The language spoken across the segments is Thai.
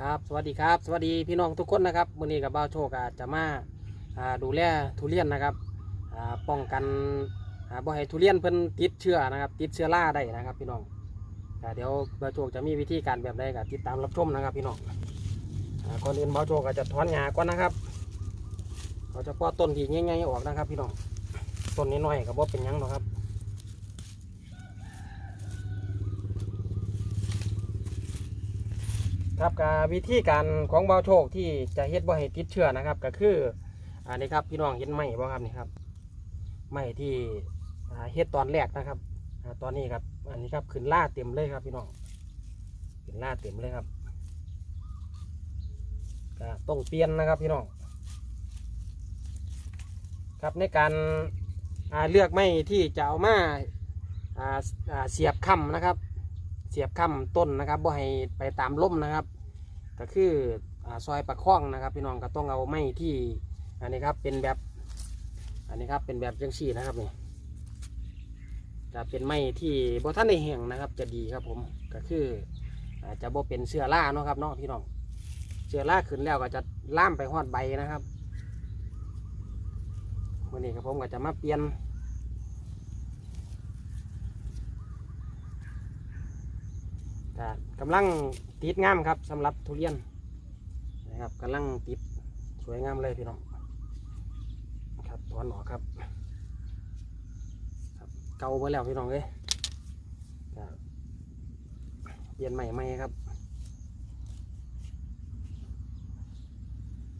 ครับสวัสดีครับ สวัสดีพี่น้องทุกคนนะครับวันนี้กับบ้าโชคอาจะมาาดูแลทุเรียนนะครับป้องกันบ่ให้ทุเรียนเพิ่นติดเชื้อนะครับ ติดเชื้อราได้นะครับพี่น้องอ่เดี๋ยวบ้าโชคจะมีวิธีการแบบใดก็ติดตามรับชมนะครับพี่น้องก่อนอื่นบ้าโชคก็จะถอนหญ้าก่อนนะครับเราจะปอต้นที่ง่ายๆออกนะครับ พี่น้องต้นน้อยๆก็บ่เป็นยังหรอกครับ ครับกับวิธีการของเบาโชคที่จะเฮ็ดบ่ให้ติดเชื้อนะครับ ก็คืออันนี้ครับพี่น้องเห็นไหมบ่ครับนี่ครับไหมที่เฮ็ดตอนแรกนะครับอตอนนี้ครับ อันนี้ครับขึ้นล่าเต็มเลยครับพี่น้องขึ้นล่าเต็มเลยครับก็ต้องเปลี่ยนนะครับพี่น้องครับในการเลือกไม้ที่จะเอามาอ่าอ่าเสียบค่ำนะครับ เสียบค่ำต้นนะครับบ่ให้ไปตามล่มนะครับ ก็คืออซอยประคองนะครับ พี่น้องก็ต้องเอาไม้ที่อันนี้ครับเป็นแบบอันนี้ครับเป็นแบบจังซี่นะครับนี่จะเป็นไม้ที่บ่ท่านในแห้งนะครับ จะดีครับผมก็คืออาจจะบ่เป็นเสื้อล่าเนาะครับเนาะพี่น้องเสื้อล่าขึ้นแล้วก็จะล่ามไปหอดใบนะครับวันนี้ครับผมก็จะมาเปลี่ยน กำลังติดงามครับสำหรับทุเรียนนะครับกำลังติดสวยงามเลยพี่น้องครับถอนออกครับครับเกาไปแล้วพี่น้องเลยเปลี่ยนใหม่ใหม่ครับ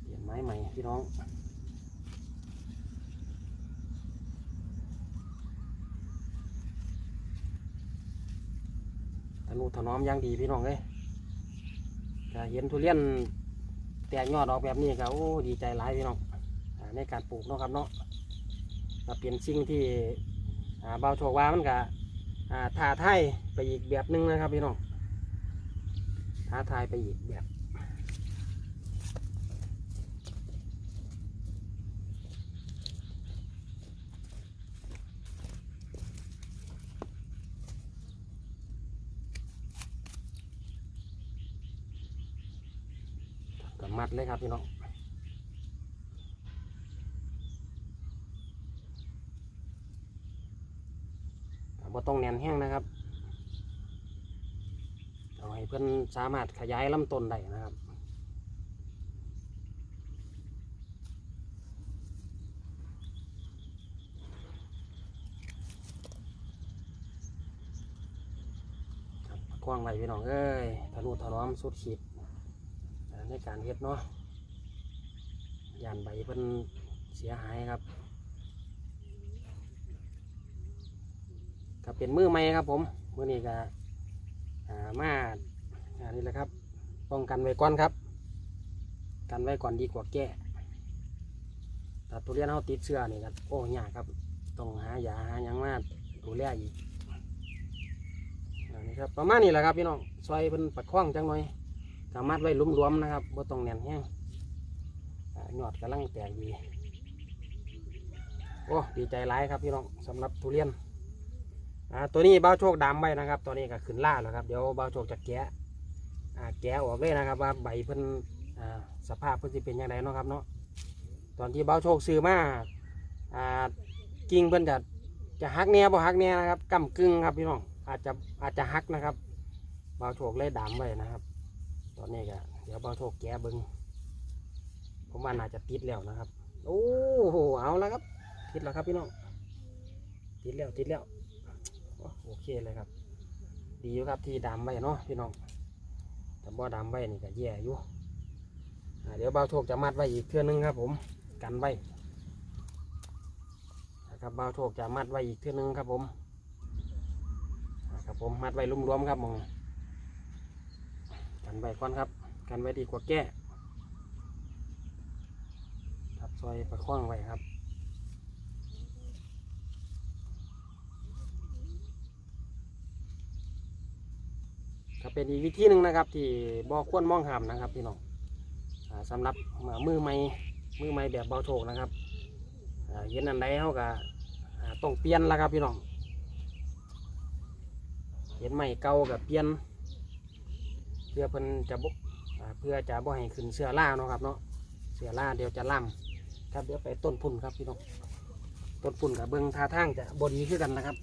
เปลี่ยนไม้ใหม่พี่น้อง นุถนอมอย่างดีพี่น้องเลยจะเห็นทุเรียนแตกยอดออกแบบนี้ก็โอ้ดีใจหลายพี่น้องในการปลูกเนาะครับเนาะก็เปลี่ยนสิ่งที่อ่าเบาโชว่ามันก็อ่าไทยไปอีกแบบหนึงนะครับพี่น้องท้าทายไปอีกแบบ กับมัดเลยครับพี่น้องบ่ต้องแน่นแห้งนะครับเอาให้เพื่อนสามารถขยายลำต้นได้นะครับกว้างไว้พี่น้องเอ้ยทะนุถนอมสุดขีด ในการเฮ็ดเนาะยานใบเพิ่นเสียหายครับก็เป็นมือใหม่ครับผมมือนี้ก็อ่ามาอันนี้แหละครับ ป้องกันไว้ก่อนครับ กันไว้ก่อนดีกว่าแก้แต่ทุเรียนเขาติดเชื้อนี่ครับโอ้ยากครับต้องหายาหายังมาดูแลอีกอันนี้ครับประมาณนี้แหละครับพี่น้องซอยเพิ่นปัดคล้องจังหน่อย สามารถไว้รวมๆนะครับบ่ต้องแน่นแห้งอ่ายอดกำลังแตกดีโอ้ดีใจหลายครับพี่น้องสำหรับทุเรียนอ่าตัวนี้บ้าโชคดำไว้นะครับ ตัวนี้ก็ขึ้นล่าแล้วครับเดี๋ยวบ้าโชคจะแกะอ่าแกะออกเลยนะครับ ว่าใบเพิ่นอ่าสภาพเพิ่นสิเป็นยังไงเนาะครับเนาะตอนที่บ้าโชคซื้อมาอ่ากิ่งเพิ่นจะจะหักแน่บ่หักแน่นะครับกำกึ่งครับพี่น้องอาจจะอาจจะหักนะครับบ้าโชคเลยดำไว้นะครับ ตอนนี้ก็เดี๋ยวเบาโชคแกะเบิงผมว่าน่าจะติดแล้วนะครับ โอ้โหเอาแล้วครับ ติดแล้วครับพี่น้อง ติดแล้วติดแล้วโอเคเลยครับ ดีอยู่ครับที่ดามไว้เนาะพี่น้องแต่บ่ดามไว้นี่ก็แย่อยู่เดี๋ยวเบาโชคจะมัดไว้อีกเทื่อนึงครับ ผมกันไว้นะครับเบาโชคจะมัดไว้อีกเทื่อนึงครับผมครับผมมัดไว้รวมๆครับมอง กันไว้ก่อนครับ กันไว้ดีกว่าแก้ครับซอยประคองไว้ครับก็เป็นอีกวิธีหนึ่งนะครับ ที่บอควรมองหามนะครับพี่น้องอาสำหรับมือไม้มือไม้แบบเบาโชกนะครับเห็นอันใดเขาก็อ่าต้องเปลี่ยนแล้วครับพี่น้องเห็นไม้เก่ากับเปลี่ยน พื่อเพิ่นจะบอ่าอ่าเพื่อจะบ่ให้ขึ้นเสื้อล่าเนาะครับเนาะเสื้อล่าเดี๋ยวจะล่ำครับเดี๋ยวไปต้นพุ่นครับพี่น้องต้นพุ่นกับเบิ้งท่าทางจะบดีขึ้นกันนะครับ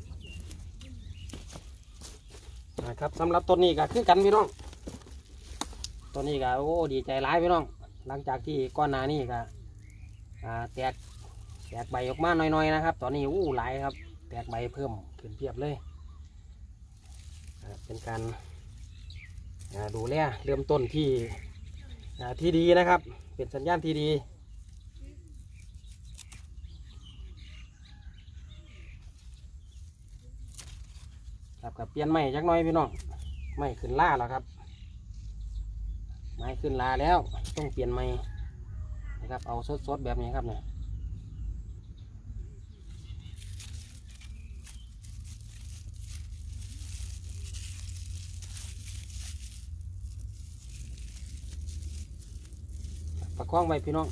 นะครับสำหรับต้นนี้ก็คือกันพี่น้องต้นนี้ก็โอ้ดีใจร้ายพี่น้อง หลังจากที่ก้อนหนานี่ก็แตกแตกใบออกมาหน่อยๆนะครับ ตอนนี้อู้หลายครับ แตกใบเพิ่มขึ้นเพียบเลยเป็นการ ดูแลเริ่มต้นที่ที่ดีนะครับ เป็นสัญญาณที่ดีครับกับเปลี่ยนไม้จักหน้อยพี่น้องไม้ขึ้นล่าแล้วครับ ไม้ขึ้นลาแล้วต้องเปลี่ยนไม้นะครับเอาสดๆแบบนี้ครับเนี่ย ประคองไว้พี่น้อง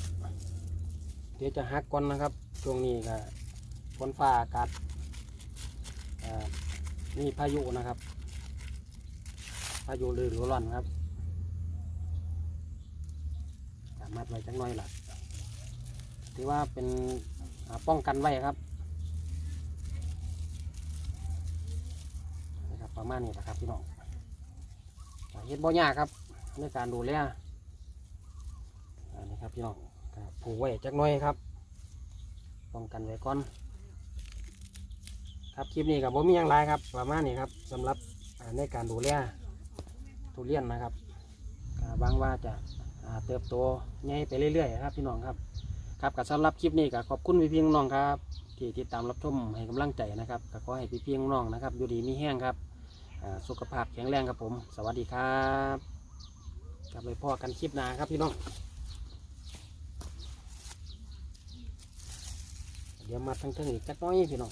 เดี๋ยวจะหักก่อนนะครับ ช่วงนี้ก็ฝนฟ้าอากาศอ่ามีพายุนะครับ พายุฤดูร้อนครับสามารถไว้จักหน้อยหล่ะถือว่าเป็นป้องกันไว้ครับนะครับ ประมาณนี้นะครับพี่น้องเฮ็ดบ่ยากครับในการดูแล ครับพี่น้องผูกไว้จักหน้อยครับป้องกันไว้ก่อน ครับคลิปนี้กับผมมีอย่างไรครับ ประมาณนี้ครับสำหรับอ่าในการดูแลทุเรียนนะครับก็หวังว่าจะอ่าเติบโตใหญ่ไปเรื่อยๆครับพี่น้องครับ ครับกับสำหรับคลิปนี้ก็ขอบคุณพี่พี่น้องๆครับ ที่ติดตามรับชมให้กำลังใจนะครับก็ขอให้พี่พี่น้องๆนะครับอยู่ดีมีแห้งครับอ่าสุขภาพแข็งแรงครับผม สวัสดีครับ กลับไปพ่อกันคลิปหน้าครับพี่น้อง เดี๋ยวมาทั้งๆอีกจักน้อยพี่น้อง